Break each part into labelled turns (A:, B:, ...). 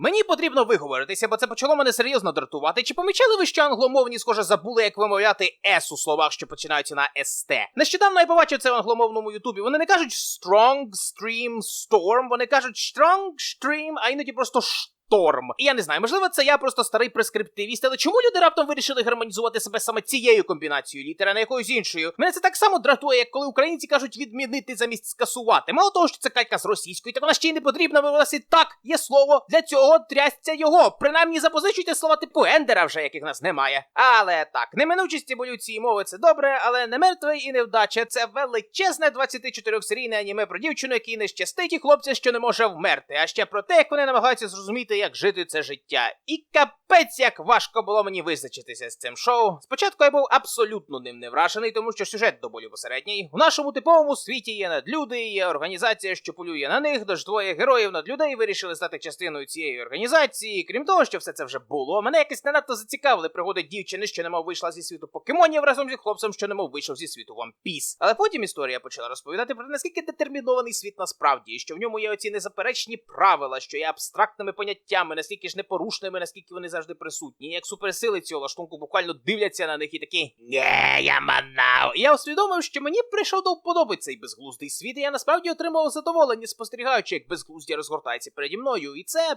A: Мені потрібно виговоритися, бо це почало мене серйозно дратувати. Чи помічали ви, що англомовні, схоже, забули, як вимовляти S у словах, що починаються на ST? Нещодавно я побачив це в англомовному Ютубі. Вони не кажуть strong, stream, storm, вони кажуть strong, stream, а іноді просто шторм. І я не знаю, можливо, це я просто старий прескриптивіст, але чому люди раптом вирішили гармонізувати себе саме цією комбінацією літер, а не якоюсь іншою? Мене це так само дратує, як коли українці кажуть відмінити замість скасувати. Мало того, що це калька з російської, так вона ще й не потрібна вивелася так. Є слово для цього трясця його. Принаймні запозичуйте слова типу ендера, вже яких нас немає. Але так, неминучість еволюції мови це добре, але не мертвий і невдача. Це величезне 24-серійне аніме про дівчину, який не щастить, і хлопця, що не може вмерти. А ще про те, як вони намагаються зрозуміти, як жити це життя. І капець, як важко було мені визначитися з цим шоу. Спочатку я був абсолютно ним не вражений, тому що сюжет доволі посередній. У нашому типовому світі є надлюди, є організація, що полює на них, тож двоє героїв надлюдей вирішили стати частиною цієї організації. Крім того, що все це вже було, мене якось не надто зацікавили пригоди дівчини, що немов вийшла зі світу покемонів разом зі хлопцем, що немов вийшов зі світу Piece. Але потім історія почала розповідати про наскільки детермінований світ насправді, і що в ньому є оці незаперечні правила, що є абстрактними поняттями, наскільки ж непорушними, наскільки вони завжди присутні. І як суперсили цього лаштунку буквально дивляться на них і такі «Нє, я манав. І я усвідомив, що мені прийшов до вподоби цей безглуздий світ, і я насправді отримав задоволення, спостерігаючи, як безглуздя розгортається переді мною, і це.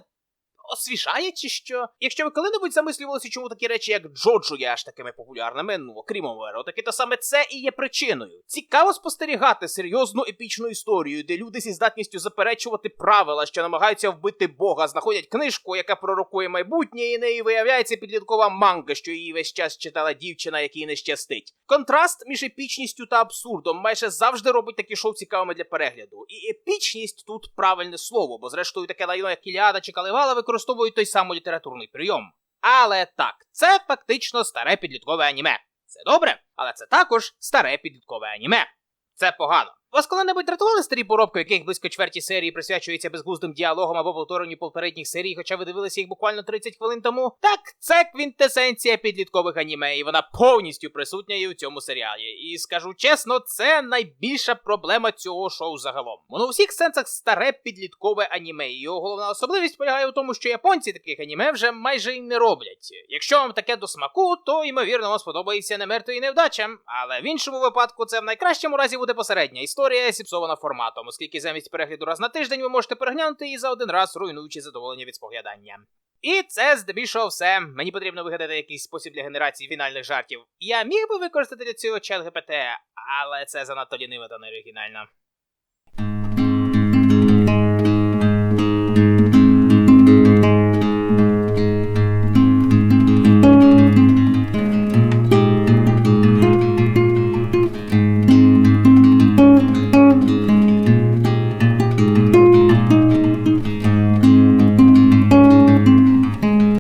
A: Освіжає чи що? Якщо ви коли-небудь замислювалися, чому такі речі, як Джоджо, є аж такими популярними, ну окрім еротики, то саме це і є причиною. Цікаво спостерігати серйозну епічну історію, де люди зі здатністю заперечувати правила, що намагаються вбити Бога, знаходять книжку, яка пророкує майбутнє, і неї виявляється підліткова манга, що її весь час читала дівчина, якій не щастить. Контраст між епічністю та абсурдом майже завжди робить такі шоу цікавими для перегляду. І епічність тут правильне слово, бо зрештою таке лайно, як Іліада чи Калевала, використовують той самий літературний прийом. Але так, це фактично старе підліткове аніме. Це добре, але це також старе підліткове аніме. Це погано. Вас коли-небудь дратували старі поробки, яких близько чверті серії присвячується безглуздим діалогам або повторенню попередніх серій, хоча ви дивилися їх буквально 30 хвилин тому? Так, це квінтесенція підліткових аніме, і вона повністю присутня і у цьому серіалі. І скажу чесно, це найбільша проблема цього шоу загалом. Воно у всіх сенсах старе підліткове аніме. І його головна особливість полягає у тому, що японці таких аніме вже майже й не роблять. Якщо вам таке до смаку, то ймовірно вам сподобається не мертвий невдача. Але в іншому випадку це в найкращому разі буде посередня історія зіпсована форматом, оскільки замість перегляду раз на тиждень ви можете переглянути її за один раз, руйнуючи задоволення від споглядання. І це здебільшого все. Мені потрібно вигадати якийсь спосіб для генерації фінальних жартів. Я міг би використати для цього чат GPT, але це занадто ліниво та неоригінально.